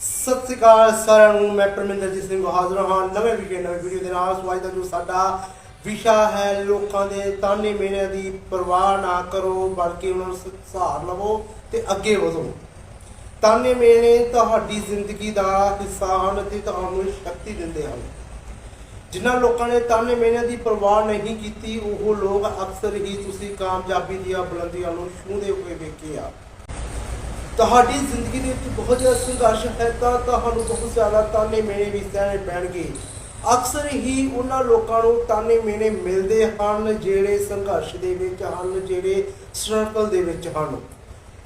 ਸਤਿ ਸ੍ਰੀ ਅਕਾਲ ਸਾਰਿਆਂ ਨੂੰ, ਮੈਂ ਪਰਮਿੰਦਰਜੀਤ ਸਿੰਘ ਹਾਜ਼ਰ ਹਾਂ। ਨਵੇਂ ਵੀਡੀਓ ਨਵੇਂ ਵੀਡੀਓ ਦੇ ਨਾਲ ਸੋ ਅੱਜ ਜੋ ਸਾਡਾ ਵਿਸ਼ਾ ਹੈ, ਲੋਕਾਂ ਦੇ ਤਾਨੇ ਮੇਨੇ ਦੀ ਪਰਵਾਹ ਨਾ ਕਰੋ, ਬਲਕਿ ਉਹਨਾਂ ਨੂੰ ਸਹਾਰ ਲਵੋ ਤੇ ਅੱਗੇ ਵਧੋ। ਤਾਨੇ ਮੇਨੇ ਤੁਹਾਡੀ ਜ਼ਿੰਦਗੀ ਦਾ ਹਿੱਸਾ ਹਨ ਤੇ ਤੁਹਾਨੂੰ ਸ਼ਕਤੀ ਦਿੰਦੇ ਹਨ। ਜਿਨ੍ਹਾਂ ਲੋਕਾਂ ਨੇ ਤਾਨੇ ਮੇਨੇ ਦੀ ਪਰਵਾਹ ਨਹੀਂ ਕੀਤੀ, ਉਹ ਲੋਕ ਅਕਸਰ ਹੀ ਤੁਸੀਂ ਕਾਮਯਾਬੀ ਦੀਆਂ ਬੁਲੰਦੀਆਂ ਨੂੰ ਛੂਹਦੇ ਹੋਏ ਵੇਖੇ ਆ। ਤੁਹਾਡੀ ਜ਼ਿੰਦਗੀ ਦੇ ਵਿੱਚ ਬਹੁਤ ਜ਼ਿਆਦਾ ਸੰਘਰਸ਼ ਹੈ ਤਾਂ ਤੁਹਾਨੂੰ ਬਹੁਤ ਜ਼ਿਆਦਾ ਤਾਨੇ ਮੇਨੇ ਵੀ ਸਹਿਣੇ ਪੈਣਗੇ। ਅਕਸਰ ਹੀ ਉਹਨਾਂ ਲੋਕਾਂ ਨੂੰ ਤਾਨੇ ਮੇਨੇ ਮਿਲਦੇ ਹਨ ਜਿਹੜੇ ਸੰਘਰਸ਼ ਦੇ ਵਿੱਚ ਹਨ, ਜਿਹੜੇ ਸਟਰਗਲ ਦੇ ਵਿੱਚ ਹਨ।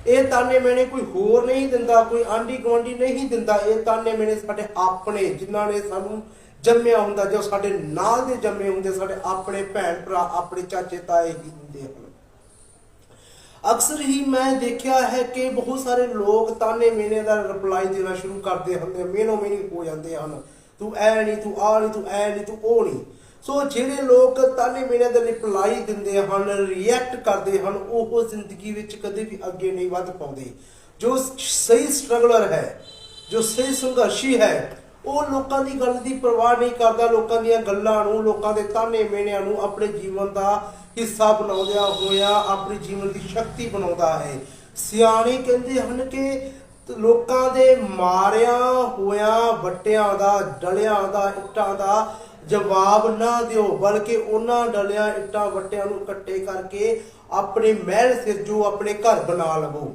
ਇਹ ਤਾਨੇ ਮੇਨੇ ਕੋਈ ਹੋਰ ਨਹੀਂ ਦਿੰਦਾ, ਕੋਈ ਆਂਢੀ ਗੁਆਂਢੀ ਨਹੀਂ ਦਿੰਦਾ। ਇਹ ਤਾਨੇ ਮੇਨੇ ਸਾਡੇ ਆਪਣੇ, ਜਿਨ੍ਹਾਂ ਨੇ ਸਾਨੂੰ ਜੰਮਿਆ ਹੁੰਦਾ, ਜੋ ਸਾਡੇ ਨਾਲ ਦੇ ਜੰਮੇ ਹੁੰਦੇ, ਸਾਡੇ ਆਪਣੇ ਭੈਣ ਭਰਾ, ਆਪਣੇ ਚਾਚੇ ਤਾਏ ਹੀ ਹੁੰਦੇ ਹਨ। ਅਕਸਰ ਹੀ ਮੈਂ ਦੇਖਿਆ ਹੈ ਕਿ ਬਹੁਤ ਸਾਰੇ ਲੋਕ ਤਾਨੇ ਮੇਨੇ ਦਾ ਰਿਪਲਾਈ ਦੇਣਾ ਸ਼ੁਰੂ ਕਰਦੇ ਹੁੰਦੇ ਮੇਨੋ ਮੇਨੀ ਹੋ ਜਾਂਦੇ ਹਨ। ਤੂੰ ਐ ਨਹੀਂ, ਤੂੰ ਆ ਨਹੀਂ, ਤੂੰ ਐ ਨਹੀਂ, ਤੂੰ ਉਹ ਨਹੀਂ। ਸੋ ਜਿਹੜੇ ਲੋਕ ਤਾਨੇ ਮੇਨੇ ਦਾ ਰਿਪਲਾਈ ਦਿੰਦੇ ਹਨ ਰਿਐਕਟ ਕਰਦੇ ਹਨ, ਉਹ ਜ਼ਿੰਦਗੀ ਵਿੱਚ ਕਦੇ ਵੀ ਅੱਗੇ ਨਹੀਂ ਵੱਧ ਪਾਉਂਦੇ। ਜੋ ਸਹੀ ਸਟਰਗਲਰ ਹੈ, ਜੋ ਸਹੀ ਸੰਘਰਸ਼ੀ ਹੈ ਉਹ ਲੋਕਾਂ ਦੀ ਗੱਲ ਦੀ ਪਰਵਾਹ ਨਹੀਂ ਕਰਦਾ, ਲੋਕਾਂ ਦੀਆਂ ਗੱਲਾਂ ਨੂੰ, ਲੋਕਾਂ ਦੇ ਤਾਨੇ ਮੇਨਿਆਂ ਨੂੰ ਆਪਣੇ ਜੀਵਨ ਦਾ ਹਿੱਸਾ ਬਣਾਉਂਦਿਆਂ ਹੋਇਆ ਆਪਣੀ ਜੀਵਨ ਦੀ ਸ਼ਕਤੀ ਬਣਾਉਂਦਾ ਹੈ। ਸਿਆਣੇ ਕਹਿੰਦੇ ਹਨ ਕਿ ਲੋਕਾਂ ਦੇ ਮਾਰਿਆ ਹੋਇਆ, ਵੱਟਿਆਂ ਦਾ, ਡਲਿਆਂ ਦਾ, ਇੱਟਾਂ ਦਾ ਜਵਾਬ ਨਾ ਦਿਓ, ਬਲਕਿ ਉਹਨਾਂ ਡਲਿਆਂ, ਇੱਟਾਂ, ਵੱਟਿਆਂ ਨੂੰ ਇਕੱਠੇ ਕਰਕੇ ਆਪਣੇ ਮਹਿਲ ਸਿਰਜੋ, ਆਪਣੇ ਘਰ ਬਣਾ ਲਵੋ।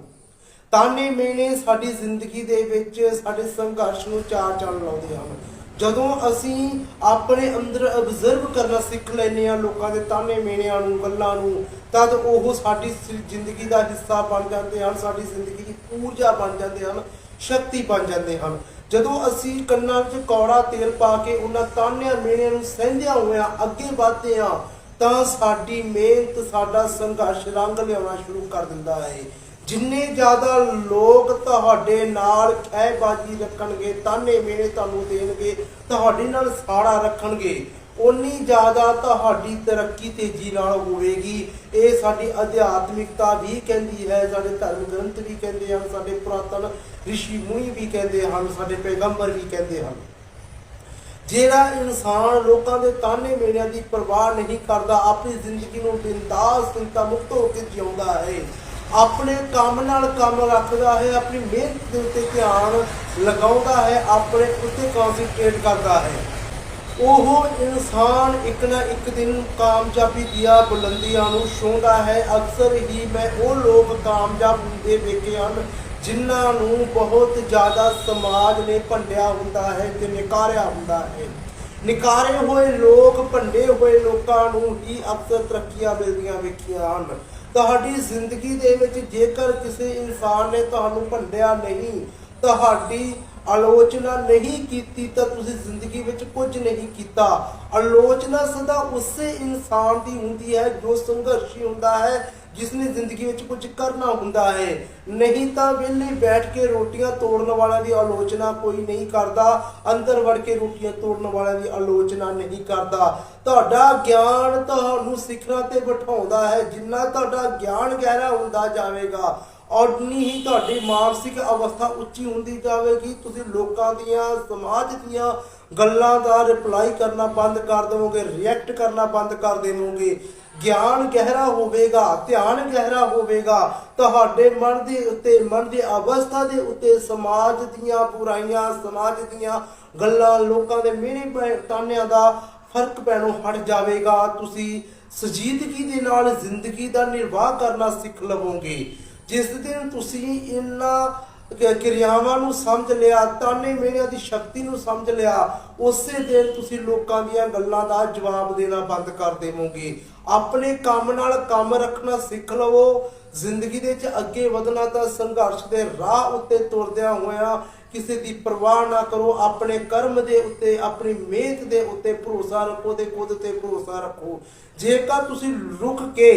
ਤਾਨੇ ਮੇਨੇ ਸਾਡੀ ਜ਼ਿੰਦਗੀ ਦੇ ਵਿੱਚ ਸਾਡੇ ਸੰਘਰਸ਼ ਨੂੰ ਚਾਰ ਚੰਨ ਲਾਉਂਦੇ ਹਨ। ਜਦੋਂ ਅਸੀਂ ਆਪਣੇ ਅੰਦਰ ਅਬਜ਼ਰਵ ਕਰਨਾ ਸਿੱਖ ਲੈਨੇ ਆ ਲੋਕਾਂ ਦੇ ਤਾਨੇ ਮੇਨਿਆਂ ਨੂੰ, ਗੱਲਾਂ ਨੂੰ, ਤਦ ਉਹ ਸਾਡੀ ਜ਼ਿੰਦਗੀ ਦਾ ਹਿੱਸਾ ਬਣ ਜਾਂਦੇ ਹਨ, ਸਾਡੀ ਜ਼ਿੰਦਗੀ ਦੀ ਊਰਜਾ ਬਣ ਜਾਂਦੇ ਹਨ, ਸ਼ਕਤੀ ਬਣ ਜਾਂਦੇ ਹਨ। ਜਦੋਂ ਅਸੀਂ ਕੰਨਾਂ 'ਚ ਕੌੜਾ ਤੇਲ ਪਾ ਕੇ ਉਹਨਾਂ ਤਾਨਿਆਂ ਮੇਨਿਆਂ ਨੂੰ ਸਹਿੰਦਿਆਂ ਹੋਇਆਂ ਅੱਗੇ ਵਧਦੇ ਆ ਤਾਂ ਸਾਡੀ ਮਿਹਨਤ, ਸਾਡਾ ਸੰਘਰਸ਼ ਰੰਗ ਲਿਆਉਣਾ ਸ਼ੁਰੂ ਕਰ ਦਿੰਦਾ ਹੈ। ਜਿੰਨੇ ਜ਼ਿਆਦਾ ਲੋਕ ਤੁਹਾਡੇ ਨਾਲ ਖਹਿਬਾਜ਼ੀ ਰੱਖਣਗੇ, ਤਾਨੇ ਮੇਨੇ ਤੁਹਾਨੂੰ ਦੇਣਗੇ, ਤੁਹਾਡੇ ਨਾਲ ਸਾੜਾ ਰੱਖਣਗੇ ਉਨੀ ਜ਼ਿਆਦਾ ਤੁਹਾਡੀ ਤਰੱਕੀ ਤੇਜ਼ੀ ਨਾਲ ਹੋਵੇਗੀ। ਇਹ ਸਾਡੀ ਅਧਿਆਤਮਿਕਤਾ ਵੀ ਕਹਿੰਦੀ ਹੈ, ਸਾਡੇ ਧਰਮ ਗ੍ਰੰਥ ਵੀ ਕਹਿੰਦੇ ਹਨ, ਸਾਡੇ ਪੁਰਾਤਨ ਰਿਸ਼ੀ ਮੁਨੀ ਵੀ ਕਹਿੰਦੇ ਹਨ, ਸਾਡੇ ਪੈਗੰਬਰ ਵੀ ਕਹਿੰਦੇ ਹਨ। ਜਿਹੜਾ ਇਨਸਾਨ ਲੋਕਾਂ ਦੇ ਤਾਨੇ ਮੇਨਿਆਂ ਦੀ ਪਰਵਾਹ ਨਹੀਂ ਕਰਦਾ, ਆਪਣੀ ਜ਼ਿੰਦਗੀ ਨੂੰ ਬਿੰਦਾਸ ਚਿੰਤਾ ਮੁਕਤ ਹੋ ਕੇ ਜਿਉਂਦਾ ਹੈ। ਆਪਣੇ ਕੰਮ ਨਾਲ ਕੰਮ ਰੱਖਦਾ ਹੈ, ਆਪਣੀ ਮਿਹਨਤ ਦੇ ਉੱਤੇ ਧਿਆਨ ਲਗਾਉਂਦਾ ਹੈ, ਆਪਣੇ ਉੱਤੇ ਕਨਸੈਂਟਰੇਟ ਕਰਦਾ ਹੈ। ਉਹ ਇਨਸਾਨ ਇੱਕ ਨਾ ਇੱਕ ਦਿਨ ਕਾਮਯਾਬੀ ਦੀਆਂ ਬੁਲੰਦੀਆਂ ਨੂੰ ਛੂੰਹਦਾ ਹੈ। ਅਕਸਰ ਹੀ ਮੈਂ ਉਹ ਲੋਕ ਕਾਮਯਾਬ ਹੁੰਦੇ ਵੇਖੇ ਹਨ, ਜਿਨ੍ਹਾਂ ਨੂੰ ਬਹੁਤ ਜ਼ਿਆਦਾ ਸਮਾਜ ਨੇ ਭੰਡਿਆ ਹੁੰਦਾ ਹੈ ਤੇ ਨਿਕਾਰਿਆ ਹੁੰਦਾ ਹੈ। ਨਿਕਾਰੇ ਹੋਏ ਲੋਕ, ਭੰਡੇ ਹੋਏ ਲੋਕਾਂ ਨੂੰ ਹੀ ਅਕਸਰ ਤਰੱਕੀਆਂ ਮਿਲਦੀਆਂ ਵੇਖੀਆਂ ਹਨ। ਤੁਹਾਡੀ ਜ਼ਿੰਦਗੀ ਦੇ ਵਿੱਚ ਜੇਕਰ ਕਿਸੇ ਇਨਸਾਨ ਨੇ ਤੁਹਾਨੂੰ ਭੰਡਿਆ ਨਹੀਂ, ਤੁਹਾਡੀ ਆਲੋਚਨਾ ਨਹੀਂ ਕੀਤੀ ਤਾਂ ਤੁਸੀਂ ਜ਼ਿੰਦਗੀ ਵਿੱਚ ਕੁਝ ਨਹੀਂ ਕੀਤਾ। ਆਲੋਚਨਾ ਸਦਾ ਉਸੇ ਇਨਸਾਨ ਦੀ ਹੁੰਦੀ ਹੈ ਜੋ ਸੰਘਰਸ਼ੀ ਹੁੰਦਾ ਹੈ ਜਿਸ ਨੇ ਜ਼ਿੰਦਗੀ ਵਿੱਚ ਕੁਝ ਕਰਨਾ ਹੁੰਦਾ ਹੈ। ਨਹੀਂ ਤਾਂ ਵਿਹਲੇ ਬੈਠ ਕੇ ਰੋਟੀਆਂ ਤੋੜਨ ਵਾਲਿਆਂ ਦੀ ਆਲੋਚਨਾ ਕੋਈ ਨਹੀਂ ਕਰਦਾ। ਅੰਦਰ ਵੜ ਕੇ ਰੋਟੀਆਂ ਤੋੜਨ ਵਾਲਿਆਂ ਦੀ ਆਲੋਚਨਾ ਨਹੀਂ ਕਰਦਾ। ਤੁਹਾਡਾ ਗਿਆਨ ਤੁਹਾਨੂੰ ਸਿਖਰਾਂ ਤੇ ਬਿਠਾਉਂਦਾ ਹੈ। ਜਿੰਨਾ ਤੁਹਾਡਾ ਗਿਆਨ ਗਹਿਰਾ ਹੁੰਦਾ ਜਾਵੇਗਾ ਔਰਨੀ ਹੀ ਤੁਹਾਡੀ ਮਾਨਸਿਕ ਅਵਸਥਾ ਉੱਚੀ ਹੁੰਦੀ ਜਾਵੇਗੀ। ਤੁਸੀਂ ਲੋਕਾਂ ਦੀਆਂ, ਸਮਾਜ ਦੀਆਂ ਗੱਲਾਂ ਦਾ ਰਿਪਲਾਈ ਕਰਨਾ ਬੰਦ ਕਰ ਦੇਵੋਗੇ ਰਿਐਕਟ ਕਰਨਾ ਬੰਦ ਕਰ ਦੇਵੋਗੇ। ਗਿਆਨ ਗਹਿਰਾ ਹੋਵੇਗਾ, ਧਿਆਨ ਗਹਿਰਾ ਹੋਵੇਗਾ। ਤੁਹਾਡੇ ਮਨ ਦੇ ਉੱਤੇ, ਮਨ ਦੀ ਅਵਸਥਾ ਦੇ ਉੱਤੇ ਸਮਾਜ ਦੀਆਂ ਬੁਰਾਈਆਂ, ਸਮਾਜ ਦੀਆਂ ਗੱਲਾਂ, ਲੋਕਾਂ ਦੇ ਮਿਹਣੇ ਤਾਨਿਆਂ ਦਾ ਫ਼ਰਕ ਪੈਣੋਂ ਹਟ ਜਾਵੇਗਾ। ਤੁਸੀਂ ਸਜੀਦਗੀ ਦੇ ਨਾਲ ਜ਼ਿੰਦਗੀ ਦਾ ਨਿਰਵਾਹ ਕਰਨਾ ਸਿੱਖ ਲਵੋਗੇ। ਜਿਸ ਦਿਨ ਤੁਸੀਂ ਇਹਨਾਂ ਕਿਰਿਆਵਾਂ ਨੂੰ ਸਮਝ ਲਿਆ, ਤਾਨੇ ਮੇਨਿਆਂ ਦੀ ਸ਼ਕਤੀ ਨੂੰ ਸਮਝ ਲਿਆ, ਉਸੇ ਦਿਨ ਤੁਸੀਂ ਲੋਕਾਂ ਦੀਆਂ ਗੱਲਾਂ ਦਾ ਜਵਾਬ ਦੇਣਾ ਬੰਦ ਕਰ ਦੇਵੋਗੇ। ਆਪਣੇ ਕੰਮ ਨਾਲ ਕੰਮ ਰੱਖਣਾ ਸਿੱਖ ਲਵੋ। ਜ਼ਿੰਦਗੀ ਦੇ ਵਿੱਚ ਅੱਗੇ ਵਧਣਾ ਤਾਂ ਸੰਘਰਸ਼ ਦੇ ਰਾਹ ਉੱਤੇ ਤੁਰਦਿਆਂ ਹੋਇਆਂ ਕਿਸੇ ਦੀ ਪਰਵਾਹ ਨਾ ਕਰੋ। ਆਪਣੇ ਕਰਮ ਦੇ ਉੱਤੇ, ਆਪਣੀ ਮਿਹਨਤ ਦੇ ਉੱਤੇ ਭਰੋਸਾ ਰੱਖੋ ਤੇ ਖੁਦ ਤੇ ਭਰੋਸਾ ਰੱਖੋ। ਜੇਕਰ ਤੁਸੀਂ ਰੁਕ ਕੇ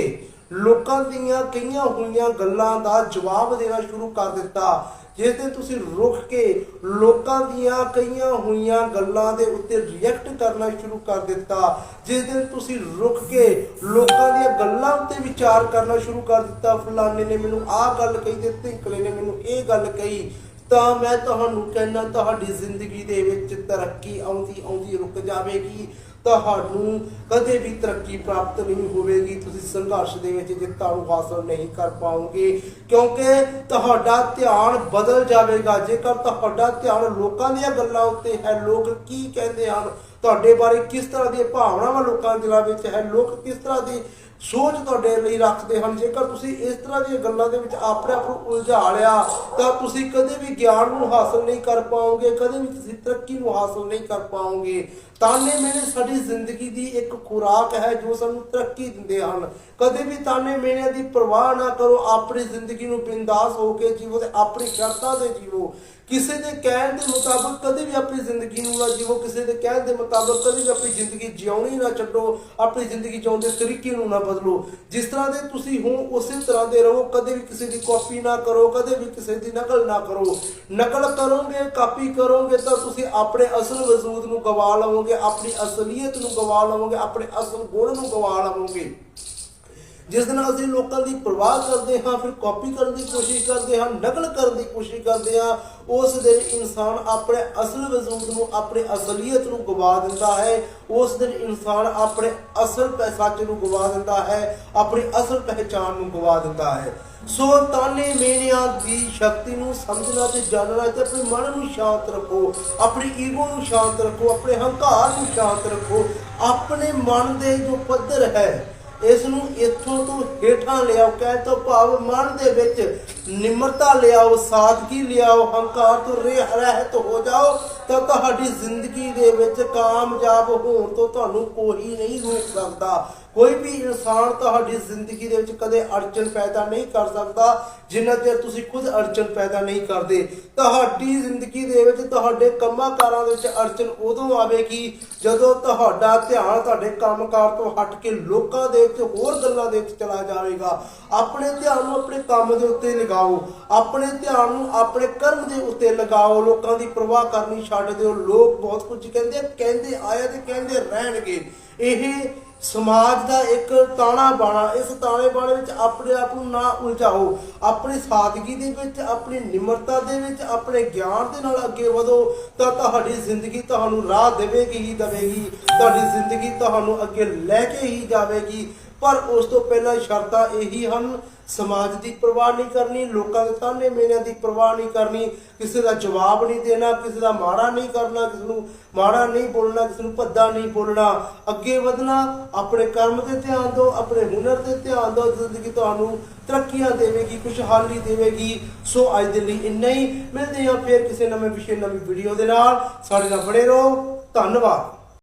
ਲੋਕਾਂ ਦੀਆਂ ਕਈਆਂ ਹੋਈਆਂ ਗੱਲਾਂ ਦਾ ਜਵਾਬ ਦੇਣਾ ਸ਼ੁਰੂ ਕਰ ਦਿੱਤਾ, ਜਿਸ ਦਿਨ ਤੁਸੀਂ ਰੁਕ ਕੇ ਲੋਕਾਂ ਦੀਆਂ ਕਈਆਂ ਹੋਈਆਂ ਗੱਲਾਂ ਦੇ ਉੱਤੇ ਰਿਐਕਟ ਕਰਨਾ ਸ਼ੁਰੂ ਕਰ ਦਿੱਤਾ, ਜਿਸ ਦਿਨ ਤੁਸੀਂ ਰੁਕ ਕੇ ਲੋਕਾਂ ਦੀਆਂ ਗੱਲਾਂ ਉੱਤੇ ਵਿਚਾਰ ਕਰਨਾ ਸ਼ੁਰੂ ਕਰ ਦਿੱਤਾ, ਫਲਾਣੇ ਨੇ ਮੈਨੂੰ ਆਹ ਗੱਲ ਕਹੀ ਤੇ ਧਿੰਕਲੇ ਨੇ ਮੈਨੂੰ ਇਹ ਗੱਲ ਕਹੀ, ਤਾਂ ਮੈਂ ਤੁਹਾਨੂੰ ਕਹਿਣਾ ਤੁਹਾਡੀ ਜ਼ਿੰਦਗੀ ਦੇ ਵਿੱਚ ਤਰੱਕੀ ਆਉਂਦੀ ਆਉਂਦੀ ਰੁਕ ਜਾਵੇਗੀ। ਤੁਹਾਨੂੰ ਕਦੇ ਵੀ ਤਰੱਕੀ ਪ੍ਰਾਪਤ ਨਹੀਂ ਹੋਵੇਗੀ। ਤੁਸੀਂ ਸੰਘਰਸ਼ ਦੇ ਵਿੱਚ ਜਿੱਤਾਂ ਨੂੰ ਹਾਸਲ ਨਹੀਂ ਕਰ ਪਾਓਗੇ, ਕਿਉਂਕਿ ਤੁਹਾਡਾ ਧਿਆਨ ਬਦਲ ਜਾਵੇਗਾ। ਜੇਕਰ ਤੁਹਾਡਾ ਧਿਆਨ ਲੋਕਾਂ ਦੀਆਂ ਗੱਲਾਂ ਉੱਤੇ ਹੈ, ਲੋਕ ਕੀ ਕਹਿੰਦੇ ਹਨ? ਤੁਹਾਡੇ ਬਾਰੇ ਕਿਸ ਤਰ੍ਹਾਂ ਦੀਆਂ ਭਾਵਨਾਵਾਂ ਲੋਕਾਂ ਦੇ ਦਿਲਾਂ ਵਿੱਚ ਹੈ? ਲੋਕ ਕਿਸ ਤਰ੍ਹਾਂ ਦੀ ਸੋਚ ਤੁਹਾਡੇ ਲਈ ਰੱਖਦੇ ਹਨ? ਜੇਕਰ ਤੁਸੀਂ ਇਸ ਤਰ੍ਹਾਂ ਦੀਆਂ ਗੱਲਾਂ ਦੇ ਵਿੱਚ ਆਪਣੇ ਆਪ ਨੂੰ ਉਲਝਾ ਲਿਆ, ਤਾਂ ਤੁਸੀਂ ਕਦੇ ਵੀ ਗਿਆਨ ਨੂੰ ਹਾਸਲ ਨਹੀਂ ਕਰ ਪਾਓਗੇ, ਕਦੇ ਵੀ ਤੁਸੀਂ ਤਰੱਕੀ ਨੂੰ ਹਾਸਲ ਨਹੀਂ ਕਰ ਪਾਓਗੇ। ਤਾਨੇ ਮੇਰੇ ਸਾਡੀ ਜ਼ਿੰਦਗੀ ਦੀ ਇੱਕ ਖੁਰਾਕ ਹੈ ਜੋ ਸਾਨੂੰ ਤਰੱਕੀ ਦਿੰਦੇ ਹਨ। ਕਦੇ ਵੀ ਤਾਨੇ ਮੇਨੇ ਦੀ ਪਰਵਾਹ ਨਾ ਕਰੋ, ਆਪਣੀ ਜ਼ਿੰਦਗੀ ਨੂੰ ਬਿੰਦਾਸ ਹੋ ਕੇ ਜੀਵੋ ਤੇ ਆਪਣੀ ਸ਼ਰਤਾਂ ਤੇ ਜੀਵੋ। ਕਿਸੇ ਦੇ ਕਹਿਣ ਦੇ ਮੁਤਾਬਕ ਕਦੇ ਵੀ ਆਪਣੀ ਜ਼ਿੰਦਗੀ ਨੂੰ ਨਾ ਜੀਵੋ, ਕਿਸੇ ਦੇ ਕਹਿਣ ਦੇ ਮੁਤਾਬਕ ਕਦੇ ਵੀ ਆਪਣੀ ਜ਼ਿੰਦਗੀ ਜਿਉਣੀ ਨਾ ਛੱਡੋ, ਆਪਣੀ ਜ਼ਿੰਦਗੀ ਜਿਉਣ ਦੇ ਤਰੀਕੇ ਨੂੰ ਨਾ ਬਦਲੋ। ਜਿਸ ਤਰ੍ਹਾਂ ਦੇ ਤੁਸੀਂ ਹੋ, ਉਸੇ ਤਰ੍ਹਾਂ ਦੇ ਰਹੋ, ਕਦੇ ਵੀ ਕਿਸੇ ਦੀ ਕਾਪੀ ਨਾ ਕਰੋ, ਕਦੇ ਵੀ ਕਿਸੇ ਦੀ ਨਕਲ ਨਾ ਕਰੋ। ਨਕਲ ਕਰੋਗੇ, ਕਾਪੀ ਕਰੋਗੇ ਤਾਂ ਤੁਸੀਂ ਆਪਣੇ ਅਸਲ ਵਜੂਦ ਨੂੰ ਗਵਾ ਲਵੋਗੇ, ਆਪਣੀ ਅਸਲੀਅਤ ਨੂੰ ਗਵਾ ਲਵੋਗੇ, ਆਪਣੇ ਅਸਲ ਗੁਣ ਨੂੰ ਗਵਾ ਲਵੋਗੇ। ਜਿਸ ਦਿਨ ਅਸੀਂ ਲੋਕਾਂ ਦੀ ਪਰਵਾਹ ਕਰਦੇ ਹਾਂ, ਫਿਰ ਕਾਪੀ ਕਰਨ ਦੀ ਕੋਸ਼ਿਸ਼ ਕਰਦੇ ਹਾਂ, ਨਕਲ ਕਰਨ ਦੀ ਕੋਸ਼ਿਸ਼ ਕਰਦੇ ਹਾਂ, ਉਸ ਦਿਨ ਇਨਸਾਨ ਆਪਣੇ ਅਸਲ ਵਜੂਦ ਨੂੰ, ਆਪਣੇ ਅਸਲੀਅਤ ਨੂੰ ਗਵਾ ਦਿੰਦਾ ਹੈ। ਉਸ ਦਿਨ ਇਨਸਾਨ ਆਪਣੇ ਅਸਲ ਸੱਚ ਨੂੰ ਗਵਾ ਦਿੰਦਾ ਹੈ, ਆਪਣੀ ਅਸਲ ਪਹਿਚਾਨ ਨੂੰ ਗਵਾ ਦਿੰਦਾ ਹੈ। ਸੋ ਤਾਨੇ ਮੇਨਿਆਂ ਦੀ ਸ਼ਕਤੀ ਨੂੰ ਸਮਝਣਾ ਤੇ ਜਾਣਨਾ ਤੇ ਆਪਣੇ ਮਨ ਨੂੰ ਸ਼ਾਂਤ ਰੱਖੋ, ਆਪਣੀ ਈਗੋ ਨੂੰ ਸ਼ਾਂਤ ਰੱਖੋ, ਆਪਣੇ ਹੰਕਾਰ ਨੂੰ ਸ਼ਾਂਤ ਰੱਖੋ। ਆਪਣੇ ਮਨ ਦੇ ਜੋ ਪੱਧਰ ਹੈ ਇਸ ਨੂੰ ਇੱਥੋਂ ਤੋਂ ਹੇਠਾਂ ਲਿਆਓ ਕਹਿ ਤੋਂ ਭਾਵ ਮਨ ਦੇ ਵਿੱਚ ਨਿਮਰਤਾ ਲਿਆਓ, ਸਾਦਗੀ ਲਿਆਓ, ਹੰਕਾਰ ਤੋਂ ਰਹਿ ਰਹਿਤ ਹੋ ਜਾਓ, ਤਾਂ ਤੁਹਾਡੀ ਜ਼ਿੰਦਗੀ ਦੇ ਵਿੱਚ ਕਾਮਯਾਬ ਹੋਣ ਤੋਂ ਤੁਹਾਨੂੰ ਕੋਈ ਨਹੀਂ ਰੋਕ ਸਕਦਾ। ਕੋਈ ਵੀ ਇਨਸਾਨ ਤੁਹਾਡੀ ਜ਼ਿੰਦਗੀ ਦੇ ਵਿੱਚ ਕਦੇ ਅੜਚਨ ਪੈਦਾ ਨਹੀਂ ਕਰ ਸਕਦਾ, ਜਿੰਨਾ ਚਿਰ ਤੁਸੀਂ ਖੁਦ ਅੜਚਨ ਪੈਦਾ ਨਹੀਂ ਕਰਦੇ। ਤੁਹਾਡੀ ਜ਼ਿੰਦਗੀ ਦੇ ਵਿੱਚ ਤੁਹਾਡੇ ਕੰਮਾਂ ਕਾਰਾਂ ਦੇ ਵਿੱਚ ਅੜਚਨ ਉਦੋਂ ਆਵੇਗੀ ਜਦੋਂ ਤੁਹਾਡਾ ਧਿਆਨ ਤੁਹਾਡੇ ਕੰਮਕਾਰ ਤੋਂ ਹਟ ਕੇ ਲੋਕਾਂ ਦੇ ਵਿੱਚ ਹੋਰ ਗੱਲਾਂ ਦੇ ਵਿੱਚ ਚਲਾ ਜਾਵੇਗਾ। ਆਪਣੇ ਧਿਆਨ ਨੂੰ ਆਪਣੇ ਕੰਮ ਦੇ ਉੱਤੇ ਲਗਾ ਲਗਾਓ। ਆਪਣੇ ਧਿਆਨ ਨੂੰ ਆਪਣੇ ਕਰਮ ਦੇ ਉੱਤੇ ਲਗਾਓ। ਲੋਕਾਂ ਦੀ ਪਰਵਾਹ ਕਰਨੀ ਛੱਡ ਦਿਓ। ਲੋਕ ਬਹੁਤ ਕੁਝ ਕਹਿੰਦੇ ਕਹਿੰਦੇ ਆਏ ਤੇ ਕਹਿੰਦੇ ਰਹਿਣਗੇ। ਇਹ ਸਮਾਜ ਦਾ ਇੱਕ ਤਾਣਾ ਬਾਣਾ, ਇਸ ਤਾਣੇ ਬਾਣੇ ਵਿੱਚ ਆਪਣੇ ਆਪ ਨੂੰ ਨਾ ਉਲਝਾਓ। ਆਪਣੀ ਸਾਦਗੀ ਦੇ ਵਿੱਚ, ਆਪਣੀ ਨਿਮਰਤਾ ਦੇ ਵਿੱਚ, ਆਪਣੇ ਗਿਆਨ ਦੇ ਨਾਲ ਅੱਗੇ ਵਧੋ ਤਾਂ ਤੁਹਾਡੀ ਜ਼ਿੰਦਗੀ ਤੁਹਾਨੂੰ ਰਾਹ ਦੇਵੇਗੀ ਹੀ ਦੇਵੇਗੀ। ਤੁਹਾਡੀ ਜ਼ਿੰਦਗੀ ਤੁਹਾਨੂੰ ਅੱਗੇ ਲੈ ਕੇ ਹੀ ਜਾਵੇਗੀ। ਪਰ ਉਸ ਤੋਂ ਪਹਿਲਾਂ ਸ਼ਰਤਾਂ ਇਹੀ ਹਨ, ਸਮਾਜ ਦੀ ਪਰਵਾਹ ਨਹੀਂ ਕਰਨੀ, ਲੋਕਾਂ ਦੇ ਤਾਨੇ ਮੇਨਿਆਂ ਦੀ ਪਰਵਾਹ ਨਹੀਂ ਕਰਨੀ, ਕਿਸੇ ਦਾ ਜਵਾਬ ਨਹੀਂ ਦੇਣਾ, ਕਿਸੇ ਦਾ ਮਾੜਾ ਨਹੀਂ ਕਰਨਾ, ਕਿਸੇ ਨੂੰ ਮਾੜਾ ਨਹੀਂ ਬੋਲਣਾ, ਕਿਸੇ ਨੂੰ ਭੱਦਾ ਨਹੀਂ ਬੋਲਣਾ। ਅੱਗੇ ਵਧਣਾ, ਆਪਣੇ ਕਰਮ ਤੇ ਧਿਆਨ ਦਿਓ, ਆਪਣੇ ਹੁਨਰ ਤੇ ਧਿਆਨ ਦਿਓ, ਜ਼ਿੰਦਗੀ ਤੁਹਾਨੂੰ ਤਰੱਕੀਆਂ ਦੇਵੇਗੀ, ਖੁਸ਼ਹਾਲੀ ਦੇਵੇਗੀ। ਸੋ ਅੱਜ ਦੇ ਲਈ ਇੰਨਾ ਹੀ। ਮਿਲਦੇ ਹਾਂ ਫੇਰ ਕਿਸੇ ਨਵੇਂ ਵਿਸ਼ੇ, ਨਵੀਂ ਵੀਡੀਓ ਦੇ ਨਾਲ। ਸਾਡੇ ਨਾਲ ਬਣੇ ਰਹੋ। ਧੰਨਵਾਦ।